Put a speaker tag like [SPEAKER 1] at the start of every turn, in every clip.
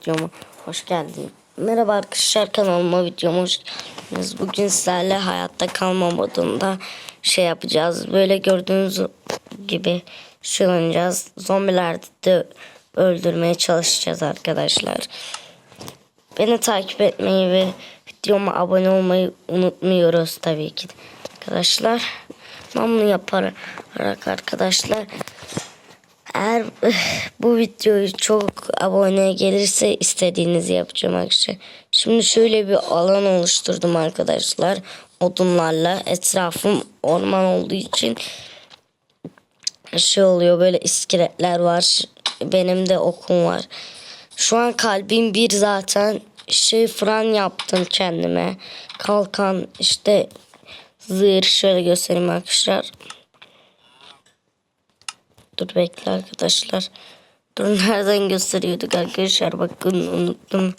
[SPEAKER 1] videoma hoş geldin. Merhaba arkadaşlar kanalıma videoma hoş geldiniz. Bugün sizlerle hayatta kalma modunda şey yapacağız. Böyle gördüğünüz gibi şey oynayacağız. De öldürmeye çalışacağız arkadaşlar. Beni takip etmeyi ve videoma abone olmayı unutmuyoruz tabii ki. Arkadaşlar ben bunu yaparak arkadaşlar eğer bu videoyu çok abone gelirse istediğinizi yapacağım arkadaşlar. Şimdi şöyle bir alan oluşturdum arkadaşlar. Odunlarla etrafım orman olduğu için şey oluyor böyle iskeletler var. Benim de okum var. Şu an kalbim bir zaten şey fren yaptım kendime. Kalkan işte zırh şöyle göstereyim arkadaşlar. Dur bekle arkadaşlar. Dur nereden gösteriyorduk arkadaşlar bakın unuttum.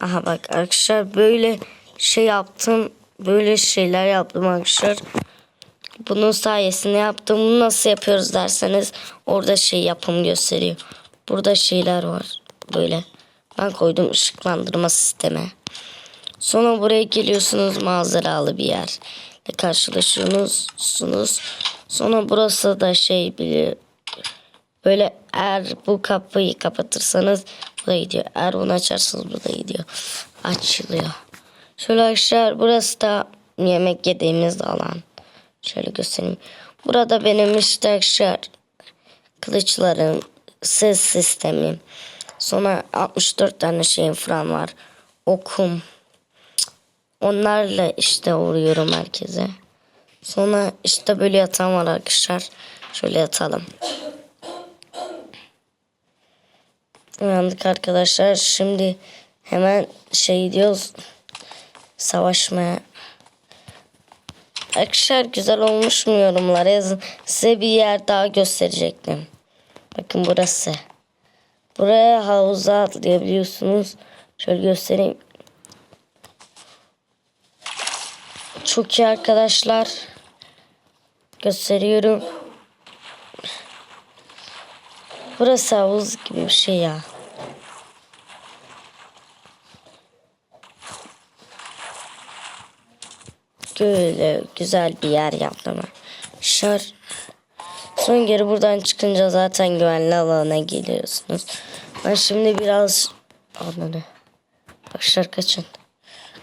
[SPEAKER 1] Aha bak arkadaşlar böyle şey yaptım. Böyle şeyler yaptım arkadaşlar. Bunun sayesinde yaptım. Bunu nasıl yapıyoruz derseniz orada şey yapım gösteriyor. Burada şeyler var böyle. Ben koydum ışıklandırma sistemi. Sonra buraya geliyorsunuz manzaralı bir yer. Karşılaşıyorsunuz. Sonra burası da şey biliyor. Böyle eğer bu kapıyı kapatırsanız bu da gidiyor. Eğer bunu açarsanız bu da gidiyor. Açılıyor. Şöyle arkadaşlar burası da yemek yediğimiz alan. Şöyle göstereyim. Burada benim işte arkadaşlar kılıçlarım, ses sistemim. Sonra 64 tane şeyim falan var. Okum. Onlarla işte vuruyorum herkese. Sonra işte böyle yatan var arkadaşlar. Şöyle yatalım. Uyandık arkadaşlar. Şimdi hemen şey diyoruz. Savaşmaya. Arkadaşlar güzel olmuş mu yorumlara yazın. Size bir yer daha gösterecektim. Bakın burası. Buraya havuza atlayabiliyorsunuz. Şöyle göstereyim. Çok iyi arkadaşlar. Gösteriyorum. Burası havuz gibi bir şey ya. Böyle güzel bir yer yaptım. Şar. Son geri buradan çıkınca zaten güvenli alana geliyorsunuz. Ben şimdi biraz anladı. Başlar kaçın.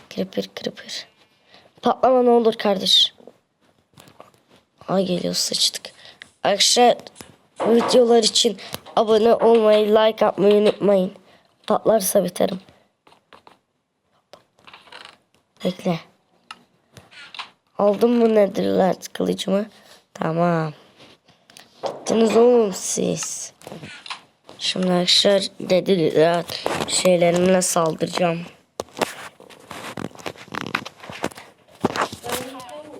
[SPEAKER 1] Creeper creeper. Patlama ne olur kardeş. Ay geliyor sıçtık. Arkadaşlar videolar için abone olmayı, like atmayı unutmayın. Patlarsa biterim. Bekle. Aldın mı nedirler kılıcımı? Tamam. Gittiniz oğlum siz. Şimdi arkadaşlar dediler şeylerimle saldıracağım.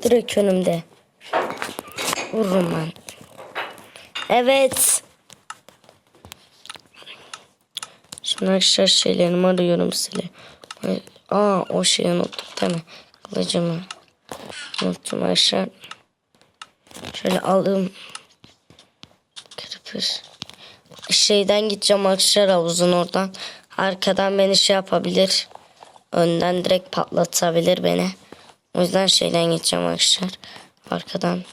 [SPEAKER 1] Direkt önümde. Vururum ben. Evet. Şimdi arkadaşlar şeylerimi arıyorum size. Aa o şeyi unuttuk değil mi? Kılıcımı. Unuttum arkadaşlar. Şöyle aldım. Kırpır. Şeyden gideceğim arkadaşlar havuzun oradan. Arkadan beni şey yapabilir. Önden direkt patlatabilir beni. O yüzden şeyden gideceğim arkadaşlar. Arkadan.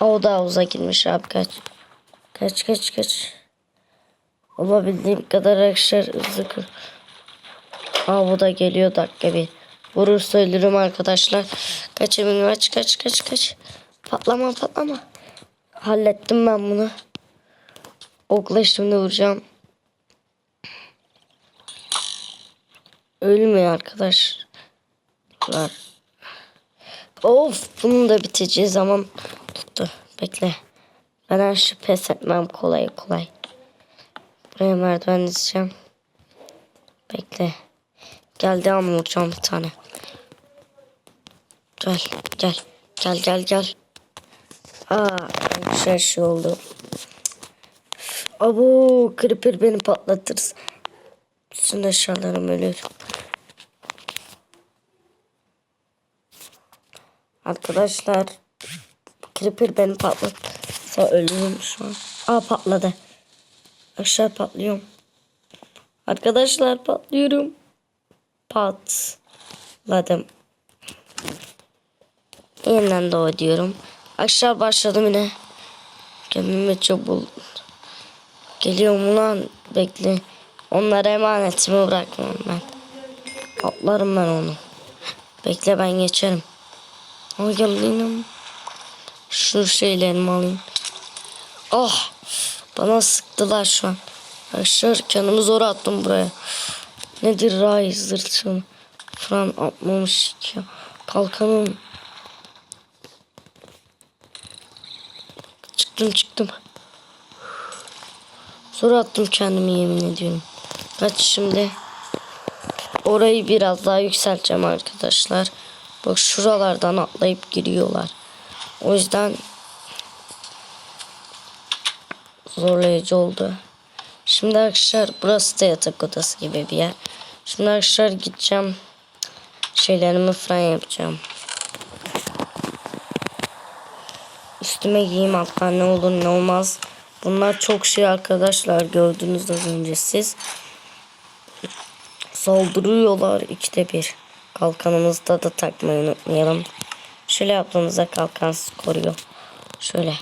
[SPEAKER 1] O da havuza girmiş abi kaç. Kaç kaç kaç. Olabildiğim kadar arkadaşlar hızlı kır. Aa bu da geliyor dakika bir. Vurursa ölürüm arkadaşlar. Kaçımın kaç kaç kaç kaç. Patlama patlama. Hallettim ben bunu. Okla şimdi vuracağım. Ölmüyor arkadaşlar. Of bunun da biteceği zaman tuttu. Bekle. Ben şey pes etmem kolay kolay. Buraya merdiven dizeceğim. Bekle. Geldi ama vuracağım bir tane. Gel gel. Gel gel gel. Aa şey şey oldu. Abo creeper beni patlatırız. Bütün eşyalarım ölür. Arkadaşlar creeper beni patlatsa ölürüm şu an. Aa patladı. Aşağı patlıyorum. Arkadaşlar patlıyorum. Patladım. Yeniden doğu diyorum. Aşağı başladım yine. Kendimi çok buldum. Geliyorum ulan bekle. Onlara emanetimi bırakmam ben. Atlarım ben onu. Bekle ben geçerim. Ama geldim. Şu şeylerimi alayım. Ah! Bana sıktılar şu an. Arkadaşlar kendimi zor attım buraya. Nedir ray zırtını falan atmamış ya. Kalkanım. Çıktım çıktım. Zor attım kendimi yemin ediyorum. Kaç şimdi. Orayı biraz daha yükselteceğim arkadaşlar. Bak şuralardan atlayıp giriyorlar. O yüzden zorlayıcı oldu. Şimdi arkadaşlar burası da yatak odası gibi bir yer. Şimdi arkadaşlar gideceğim. Şeylerimi falan yapacağım. Üstüme giyeyim altlar ne olur ne olmaz. Bunlar çok şey arkadaşlar gördünüz az önce siz. Saldırıyorlar ikide bir. Kalkanımızda da takmayı unutmayalım. Şöyle yaptığımızda kalkan koruyor. Şöyle.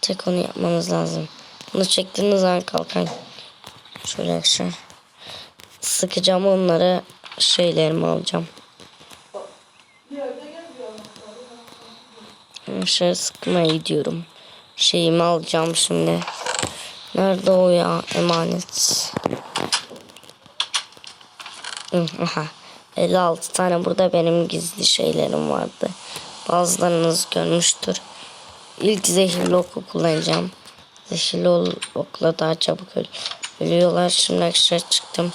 [SPEAKER 1] Tek onu yapmamız lazım. Bunu çektiğiniz zaman kalkan. Şöyle aşağı. Sıkacağım onları. Şeylerimi alacağım. Şöyle sıkmaya gidiyorum. Şeyimi alacağım şimdi. Nerede o ya emanet? Aha. 56 tane burada benim gizli şeylerim vardı. Bazılarınız görmüştür. İlk zehirli oku kullanacağım. Zehirli okla daha çabuk öl ölüyorlar. Şimdi aşağı çıktım.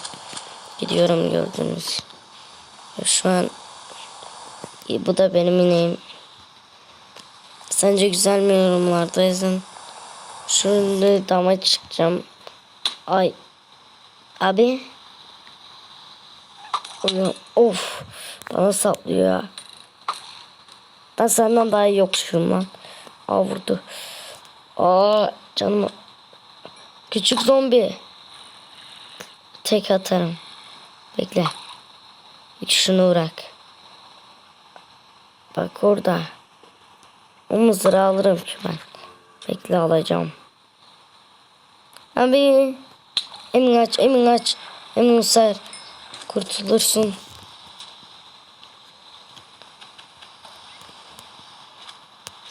[SPEAKER 1] Gidiyorum gördünüz. Şu an bu da benim ineğim. Sence güzel mi yorumlarda yazın. Şimdi dama çıkacağım. Ay. Abi. Ulan, Of. Bana saplıyor ya. Ben senden daha iyi yokuşum lan. Aa vurdu. Aa canım. Küçük zombi. Tek atarım. Bekle. Hiç şunu bırak. Bak orada. O mızrağı alırım ki ben. Bekle alacağım. Abi. Emin aç, emin aç. Emin ser. Kurtulursun.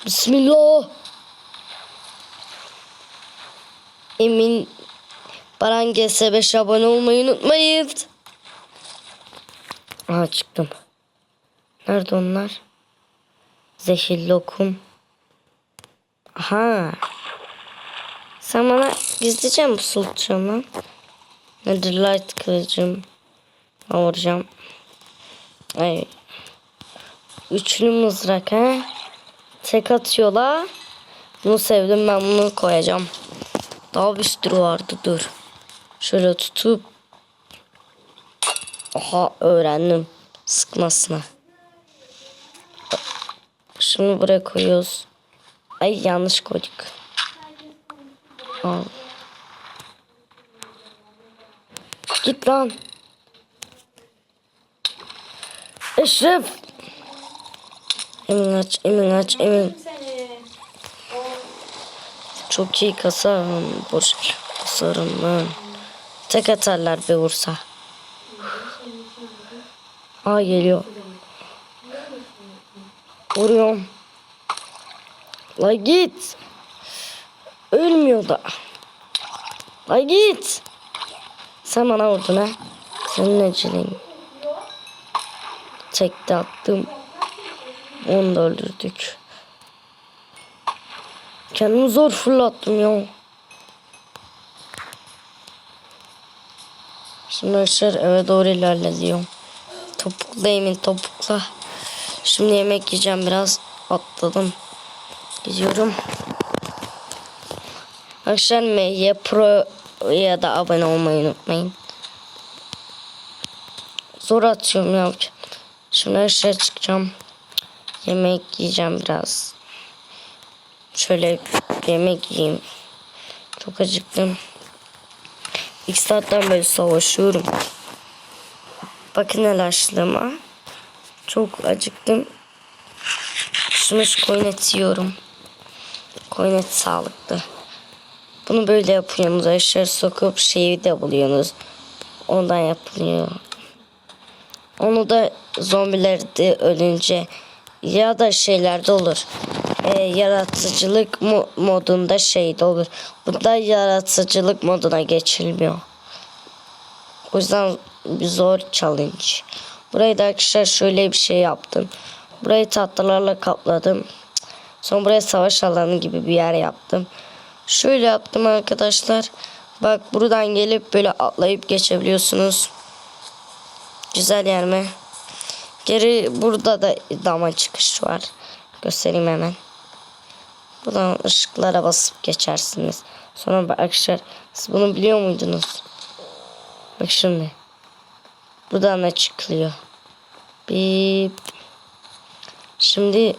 [SPEAKER 1] Bismillah. Emin Baran GS5 abone olmayı unutmayın. Aha çıktım. Nerede onlar? Zehirli lokum. Aha. Sen bana gizlice mi sultacaksın lan? Nedir light kılıcım? Vuracağım. Ay. Üçlü mızrak ha. Tek atıyorlar. Bunu sevdim ben bunu koyacağım. Daha bir sürü vardı dur. Şöyle tutup. Aha öğrendim. Sıkmasına. Şimdi buraya koyuyoruz. Ay yanlış koyduk. Al. Git lan. Eşref. Emin aç, emin aç, emin. Çok iyi kasarım. Boş kasarım ben. Tek atarlar bir vursa. Aa geliyor. Vuruyorum. La git. Ölmüyor da. La git. Sen bana vurdun ha. Senin ecelin. Tekte attım. Onu da öldürdük. Kendimi zor fırlattım ya. Şimdi arkadaşlar eve doğru ilerliyorum. Topukla emin topukla. Şimdi yemek yiyeceğim biraz. Atladım. Gidiyorum. Arkadaşlar MY Pro'ya da abone olmayı unutmayın. Zor atıyorum ya. Şimdi aşağı çıkacağım. Yemek yiyeceğim biraz. Şöyle yemek yiyeyim. Çok acıktım. İki saatten beri savaşıyorum. Bakın el açlığıma. Çok acıktım. Kışmış koyun eti yiyorum. Koyun eti sağlıklı. Bunu böyle yapıyorsunuz. Aşağı sokup şeyi de buluyorsunuz. Ondan yapılıyor. Onu da zombiler de ölünce ya da şeylerde olur. Ee, yaratıcılık mo- modunda şey de olur. Burada yaratıcılık moduna geçilmiyor. O yüzden bir zor challenge. Burayı da arkadaşlar şöyle bir şey yaptım. Burayı tahtalarla kapladım. Sonra buraya savaş alanı gibi bir yer yaptım. Şöyle yaptım arkadaşlar. Bak buradan gelip böyle atlayıp geçebiliyorsunuz. Güzel yer mi? Geri burada da dama çıkış var. Göstereyim hemen. Buradan ışıklara basıp geçersiniz. Sonra arkadaşlar siz bunu biliyor muydunuz? Bak şimdi. Buradan da çıkılıyor. Bip. Şimdi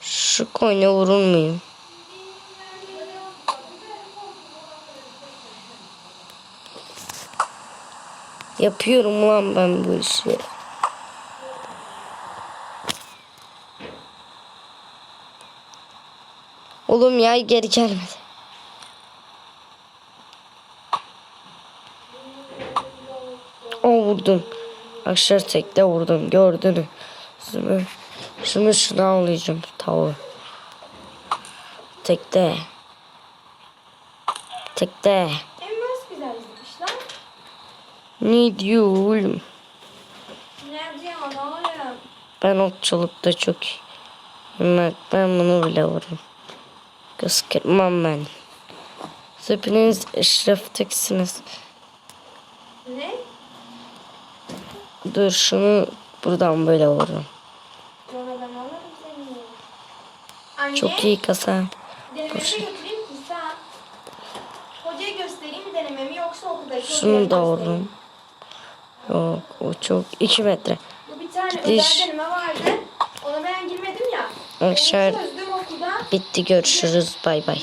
[SPEAKER 1] şu koyuna vurulmayayım. Yapıyorum lan ben bu işi. Oğlum ya geri gelmedi. O vurdum. Akşar tekte vurdum. Gördün. Şunu, şunu şuna alacağım tavuğu. Tekte. Tekte.
[SPEAKER 2] Elmas güzel izlemişler.
[SPEAKER 1] Ne diyor oğlum? Ben okçulukta çok. Bak ben bunu bile vururum. Göz kırpmam ben. Hepiniz eşrefteksiniz.
[SPEAKER 2] Ne?
[SPEAKER 1] Dur şunu buradan böyle vururum.
[SPEAKER 2] Sonra ben alırım seni. Anne.
[SPEAKER 1] Çok iyi kasa.
[SPEAKER 2] Denememi götüreyim sen? Hocaya göstereyim mi denememi yoksa okuldaki
[SPEAKER 1] Şunu da vururum. Yok o çok 2 metre.
[SPEAKER 2] Bu bir tane
[SPEAKER 1] Gidiş.
[SPEAKER 2] özel deneme vardı. Ona ben girmedim ya. Okulda
[SPEAKER 1] bitti görüşürüz bay bay.